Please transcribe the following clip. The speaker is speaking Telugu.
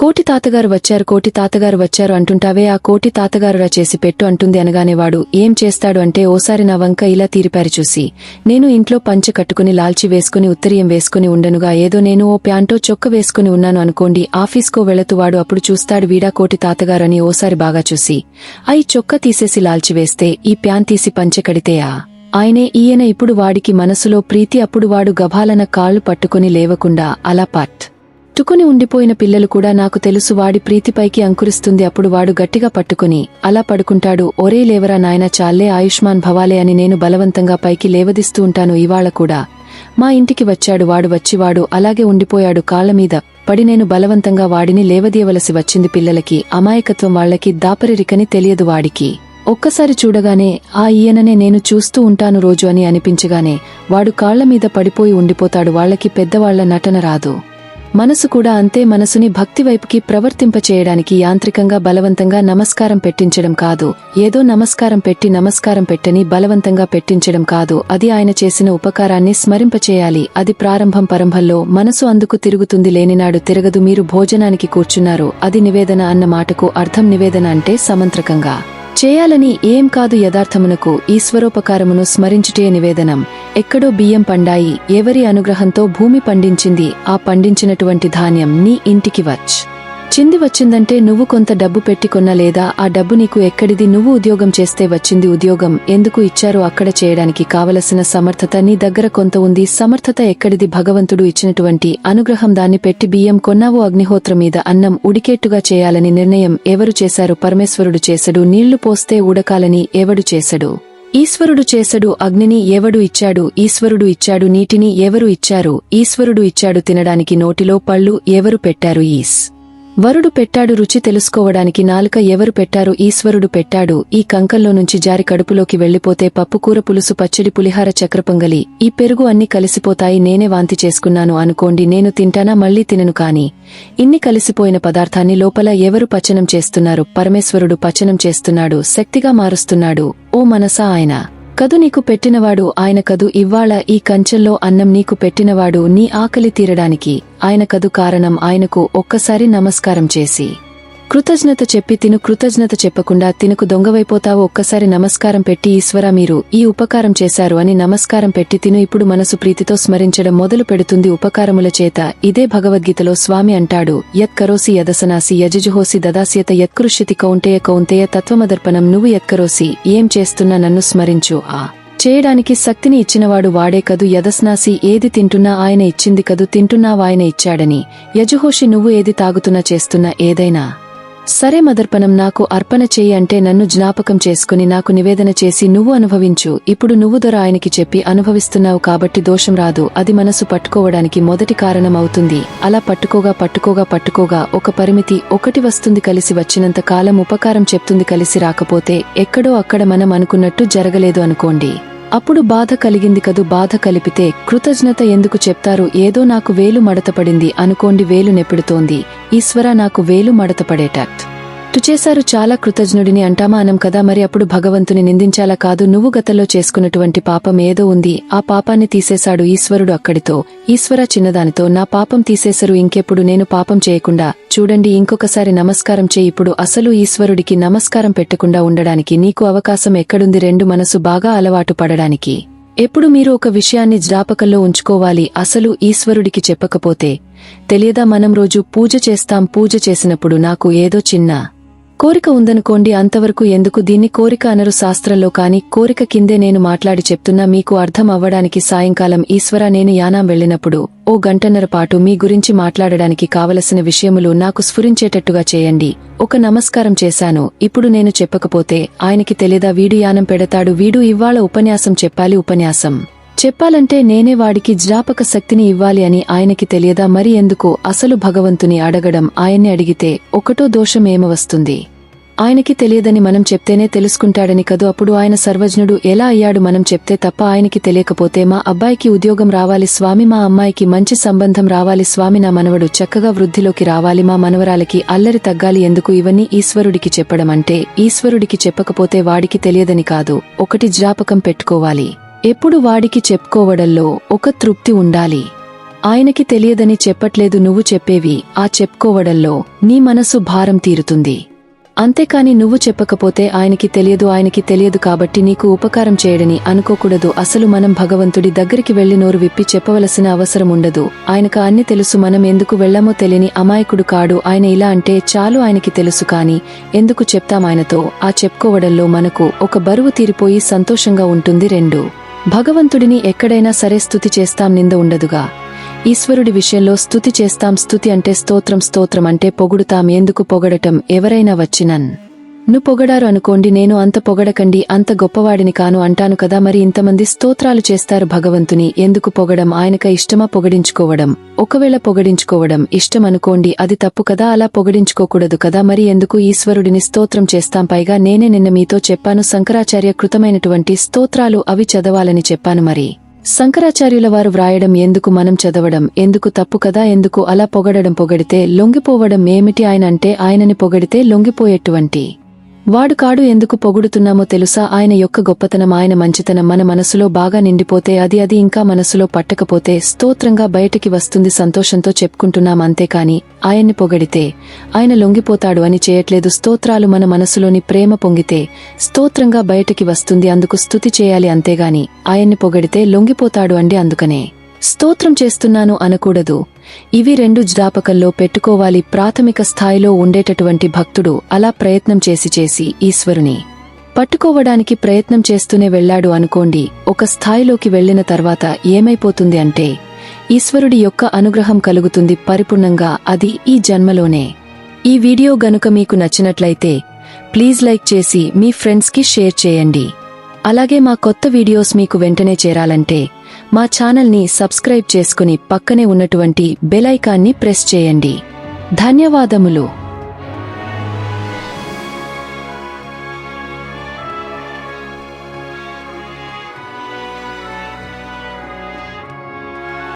కోటి తాతగారు వచ్చారు కోటి తాతగారు వచ్చారు అంటుంటావే ఆ కోటి తాతగారురా చేసి పెట్టు అంటుంది అనగానే వాడు ఏం చేస్తాడు అంటే ఓసారి నా వంక ఇలా తీరిపారి చూసి నేను ఇంట్లో పంచె కట్టుకుని లాల్చి వేసుకుని ఉత్తరీయం వేసుకుని ఉండనుగా ఏదో నేను ఓ ప్యాంటో చొక్క వేసుకుని ఉన్నాను అనుకోండి ఆఫీస్కో వెళతూ వాడు అప్పుడు చూస్తాడు వీడా కోటి తాతగారని ఓసారి బాగా చూసి అయి చొక్క తీసేసి లాల్చి వేస్తే ఈ ప్యాన్ తీసి పంచె కడితేయా ఆయనే ఈయన ఇప్పుడు వాడికి మనసులో ప్రీతి అప్పుడు వాడు గభాలన కాళ్ళు పట్టుకుని లేవకుండా అలా పట్ టుకుని ఉండిపోయిన పిల్లలు కూడా నాకు తెలుసు వాడి ప్రీతిపైకి అంకురిస్తుంది. అప్పుడు వాడు గట్టిగా పట్టుకుని అలా పడుకుంటాడు. ఒరే లేవరా నాయన చాలే ఆయుష్మాన్ భవాలే అని నేను బలవంతంగా పైకి లేవదిస్తూ ఉంటాను ఇవాళ కూడా. మా ఇంటికి వచ్చాడు వాడు వచ్చివాడు అలాగే ఉండిపోయాడు. కాళ్ళమీద పడి నేను బలవంతంగా వాడిని లేవదీయవలసి వచ్చింది పిల్లలకి. అమాయకత్వం వాళ్ళకి దాపరిరికని తెలియదు వాడికి. ఒక్కసారి చూడగానే ఆ ఈయననే నేను చూస్తూ ఉంటాను రోజు అని అనిపించగానే వాడు కాళ్ళమీద పడిపోయి ఉండిపోతాడు. వాళ్ళకి పెద్దవాళ్ళ నటన రాదు. మనసు కూడా అంతే మనసుని భక్తివైపుకి ప్రవర్తింపచేయడానికి యాంత్రికంగా బలవంతంగా నమస్కారం పెట్టించడం కాదు. ఏదో నమస్కారం పెట్టి నమస్కారం పెట్టని బలవంతంగా పెట్టించడం కాదు. అది ఆయన చేసిన ఉపకారాన్ని స్మరింపచేయాలి. అది ప్రారంభం పరంభంలో మనసు అందుకు తిరుగుతుంది లేనినాడు తిరగదు మీరు భోజనానికి కూర్చున్నారు. అది నివేదన అన్న మాటకు అర్థం నివేదన అంటే సమంత్రకంగా. చేయాలని ఏం కాదు యథార్థమునకు ఈశ్వరోపకారమును స్మరించుటే నివేదనం. ఎక్కడో బియ్యం పండాయి ఎవరి అనుగ్రహంతో భూమి పండించింది ఆ పండించినటువంటి ధాన్యం నీ ఇంటికి వచ్ చింది వచ్చిందంటే నువ్వు కొంత డబ్బు పెట్టి కొన్న లేదా ఆ డబ్బు నీకు ఎక్కడిది? నువ్వు ఉద్యోగం చేస్తే వచ్చింది ఉద్యోగం. ఎందుకు ఇచ్చారో అక్కడ చేయడానికి కావలసిన సమర్థత నీ దగ్గర కొంత ఉంది. సమర్థత ఎక్కడిది? భగవంతుడు ఇచ్చినటువంటి అనుగ్రహం దాన్ని పెట్టి బియ్యం కొన్నావు. అగ్నిహోత్ర మీద అన్నం ఉడికేట్టుగా చేయాలని నిర్ణయం ఎవరు చేశారు? పరమేశ్వరుడు చేసడు నీళ్ళు పోస్తే ఉడకాలని ఎవడు చేసడు ఈశ్వరుడు చేసడు అగ్నిని ఎవడు ఇచ్చాడు? ఈశ్వరుడు ఇచ్చాడు. నీటిని ఎవరు ఇచ్చారు? ఈశ్వరుడు ఇచ్చాడు. తినడానికి నోటిలో పళ్ళు ఎవరు పెట్టారు? ఈస్ వరుడు పెట్టాడు రుచి తెలుసుకోవడానికి నాలుక ఎవరు పెట్టారు? ఈశ్వరుడు పెట్టాడు. ఈ కంకంలో నుంచి జారి కడుపులోకి వెళ్ళిపోతే పప్పుకూర పులుసు పచ్చడి పులిహార చక్రపొంగలి. ఈ పెరుగు అన్ని కలిసిపోతాయి. నేనే వాంతి చేసుకున్నాను అనుకోండి. నేను తింటానా? మళ్ళీ తినను కాని. ఇన్ని కలిసిపోయిన పదార్థాన్ని లోపల ఎవరు పచనం చేస్తున్నారు? పరమేశ్వరుడు పచనం చేస్తున్నాడు. శక్తిగా మారుస్తున్నాడు. ఓ మనసా ఆయన. కదు నీకు పెట్టినవాడు ఆయన కదు ఇవ్వాళ ఈ కంచెల్లో అన్నం నీకు పెట్టినవాడు నీ ఆకలి తీరడానికి. ఆయన కదు కారణం ఆయనకు ఒక్కసారి నమస్కారం చేసి. కృతజ్ఞత చెప్పి తిను కృతజ్ఞత చెప్పకుండా తినకు దొంగవైపోతావు. ఒక్కసారి నమస్కారం పెట్టి ఈశ్వర మీరు ఈ ఉపకారం చేశారు అని నమస్కారం పెట్టి తిను. ఇప్పుడు మనసు ప్రీతితో స్మరించడం మొదలు పెడుతుంది ఉపకారముల చేత. ఇదే భగవద్గీతలో స్వామి అంటాడు. యత్కరోసి యదసనాసి యజజుహోసి దదాస్యత యత్కృష్యతి కౌంటేయ కౌంతేయ తత్వమదర్పణం నువ్వు యత్కరోసి ఏం చేస్తున్నా నన్ను స్మరించు. ఆ. చేయడానికి శక్తిని ఇచ్చినవాడు వాడే కదు. యదస్నాసి ఏది తింటున్నా ఆయన ఇచ్చింది కదు. తింటున్నావాయన ఇచ్చాడని. యజుహోషి నువ్వు ఏది తాగుతున్నా చేస్తున్నా ఏదైనా. సరే మదర్పణం నాకు అర్పణ చేయి అంటే నన్ను జ్ఞాపకం చేసుకుని నాకు నివేదన చేసి నువ్వు అనుభవించు. ఇప్పుడు నువ్వు దొర ఆయనకి చెప్పి అనుభవిస్తున్నావు కాబట్టి దోషం రాదు. అది మనసు పట్టుకోవడానికి మొదటి కారణం అవుతుంది అలా పట్టుకోగా పట్టుకోగా పట్టుకోగా ఒక పరిమితి ఒకటి వస్తుంది కలిసి వచ్చినంత కాలం ఉపకారం చెప్తుంది కలిసి రాకపోతే ఎక్కడో అక్కడ మనం అనుకున్నట్టు జరగలేదు అనుకోండి. అప్పుడు బాధ కలిగింది కదు బాధ కలిపితే కృతజ్ఞత ఎందుకు చెప్తారు ఏదో నాకు వేలు మడతపడింది అనుకోండి వేలు నెప్పుడుతోంది. ఈశ్వర నాకు వేలు మడతపడేటట్ టు చేశారు చాలా కృతజ్ఞుడిని అంటామా అనం కదా మరి అప్పుడు భగవంతుని నిందించాలా కాదు? నువ్వు గతంలో చేసుకున్నటువంటి పాపం ఏదో ఉంది. ఆ పాపాన్ని తీసేశాడు ఈశ్వరుడు అక్కడితో. ఈశ్వర చిన్నదానితో నా పాపం తీసేశారు ఇంకెప్పుడు? నేను పాపం చేయకుండా. చూడండి ఇంకొకసారి నమస్కారం చేయి. ఇప్పుడు అసలు ఈశ్వరుడికి నమస్కారం పెట్టకుండా ఉండడానికి నీకు అవకాశం ఎక్కడుంది? రెండు మనసు బాగా అలవాటు పడడానికి. ఎప్పుడు మీరు ఒక విషయాన్ని జ్ఞాపకంలో ఉంచుకోవాలి. అసలు ఈశ్వరుడికి చెప్పకపోతే తెలియదా? మనం రోజు పూజ చేస్తాం పూజ చేసినప్పుడు నాకు ఏదో చిన్న కోరిక ఉందనుకోండి అంతవరకు ఎందుకు దీన్ని కోరిక అనరు శాస్త్రంలో కాని కోరిక కిందే నేను మాట్లాడి చెప్తున్నా మీకు అర్థం అవ్వడానికి సాయంకాలం ఈశ్వర నేను యానాం వెళ్ళినప్పుడు ఓ గంటన్నర పాటు మీ గురించి మాట్లాడడానికి కావలసిన విషయములు నాకు స్ఫురించేటట్టుగా చేయండి. ఒక నమస్కారం చేశాను. ఇప్పుడు నేను చెప్పకపోతే ఆయనకి తెలియదా వీడు యానం పెడతాడు వీడు ఇవ్వాళ ఉపన్యాసం చెప్పాలి ఉపన్యాసం. చెప్పాలంటే నేనే వాడికి జ్ఞాపక శక్తిని ఇవ్వాలి అని ఆయనకి తెలియదా మరి ఎందుకు అసలు భగవంతుని అడగడం ఆయన్ని అడిగితే ఒకటో దోషమేమవస్తుంది వస్తుంది? ఆయనకి తెలియదని మనం చెప్తేనే తెలుసుకుంటాడని కదూ అప్పుడు ఆయన సర్వజ్ఞుడు ఎలా అయ్యాడు మనం చెప్తే తప్ప ఆయనకి తెలియకపోతే మా అబ్బాయికి ఉద్యోగం రావాలి స్వామి మా అమ్మాయికి మంచి సంబంధం రావాలి స్వామి నా మనవడు చక్కగా వృద్ధిలోకి రావాలి మా మనవరాలకి అల్లరి తగ్గాలి ఎందుకు ఇవన్నీ ఈశ్వరుడికి చెప్పడం అంటే ఈశ్వరుడికి చెప్పకపోతే వాడికి తెలియదని కాదు ఒకటి జ్ఞాపకం పెట్టుకోవాలి. ఎప్పుడు వాడికి చెప్పుకోవడంలో ఒక తృప్తి ఉండాలి. ఆయనకి తెలియదని చెప్పట్లేదు నువ్వు చెప్పేవి ఆ చెప్పుకోవడంలో నీ మనసు భారం తీరుతుంది. అంతేకాని నువ్వు చెప్పకపోతే ఆయనకి తెలియదు ఆయనకి తెలియదు కాబట్టి నీకు ఉపకారం చేయడని అనుకోకూడదు. అసలు మనం భగవంతుడి దగ్గరికి వెళ్ళి నోరు విప్పి చెప్పవలసిన అవసరం ఉండదు. ఆయనకు అన్ని తెలుసు మనం ఎందుకు వెళ్ళామో తెలియని అమాయకుడు కాడు. ఆయన ఇలా అంటే చాలు ఆయనకి తెలుసు కాని ఎందుకు చెప్తాం ఆయనతో? ఆ చెప్పుకోవడంలో మనకు ఒక బరువు తీరిపోయి సంతోషంగా ఉంటుంది రెండు. భగవంతుడిని ఎక్కడైనా సరే స్థుతి చేస్తాం నింద ఉండదుగా. ఈశ్వరుడి విషయంలో స్థుతి చేస్తాం స్తుతి అంటే స్తోత్రం స్తోత్రం అంటే పొగుడుతాం ఎందుకు పొగడటం ఎవరైనా వచ్చినన్. ను పొగడారు అనుకోండి నేను అంత పొగడకండి అంత గొప్పవాడిని కాను అంటాను కదా మరి ఇంతమంది స్తోత్రాలు చేస్తారు భగవంతుని ఎందుకు పొగడం? ఆయనక ఇష్టమా పొగడించుకోవడం? ఒకవేళ పొగడించుకోవడం ఇష్టం అనుకోండి అది తప్పు కదా అలా పొగడించుకోకూడదు కదా మరి ఎందుకు ఈశ్వరుడిని స్తోత్రం చేస్తాం? పైగా నేనే నిన్న మీతో చెప్పాను శంకరాచార్య కృతమైనటువంటి స్తోత్రాలు అవి చదవాలని చెప్పాను మరి. శంకరాచార్యుల వారు వ్రాయడం ఎందుకు మనం చదవడం? ఎందుకు తప్పు కదా ఎందుకు అలా పొగడడం? పొగడితే లొంగిపోవడం ఏమిటి? ఆయన అంటే ఆయనని పొగడితే లొంగిపోయేటువంటి వాడు కాడు ఎందుకు పొగుడుతున్నామో తెలుసా? ఆయన యొక్క గొప్పతనం ఆయన మంచితనం మన మనసులో బాగా నిండిపోతే అది అది ఇంకా మనసులో పట్టకపోతే స్తోత్రంగా బయటకి వస్తుంది సంతోషంతో చెప్పుకుంటున్నాం అంతేకాని ఆయన్ని పొగడితే ఆయన లొంగిపోతాడు అని చేయట్లేదు. స్తోత్రాలు మన మనసులోని ప్రేమ పొంగితే స్తోత్రంగా బయటికి వస్తుంది అందుకు స్తుతి చేయాలి అంతేగాని ఆయన్ని పొగడితే లొంగిపోతాడు అండి అందుకనే. స్తోత్రం చేస్తున్నాను అనకూడదు. ఇవి రెండు జ్ఞాపకంలో పెట్టుకోవాలి ప్రాథమిక స్థాయిలో ఉండేటటువంటి భక్తుడు అలా ప్రయత్నం చేసి చేసి ఈశ్వరుని. పట్టుకోవడానికి ప్రయత్నం చేస్తూనే వెళ్ళాడు అనుకోండి ఒక స్థాయిలోకి వెళ్ళిన తర్వాత ఏమైపోతుంది అంటే ఈశ్వరుడి యొక్క అనుగ్రహం కలుగుతుంది పరిపూర్ణంగా అది ఈ జన్మలోనే. ఈ వీడియో గనుక మీకు నచ్చినట్లయితే ప్లీజ్ లైక్ చేసి మీ ఫ్రెండ్స్కి షేర్ చేయండి. అలాగే మా కొత్త వీడియోస్ మీకు వెంటనే చేరాలంటే మా ఛానల్ని సబ్స్క్రైబ్ చేసుకుని పక్కనే ఉన్నటువంటి బెలైకాన్ని ప్రెస్ చేయండి. ధన్యవాదములు.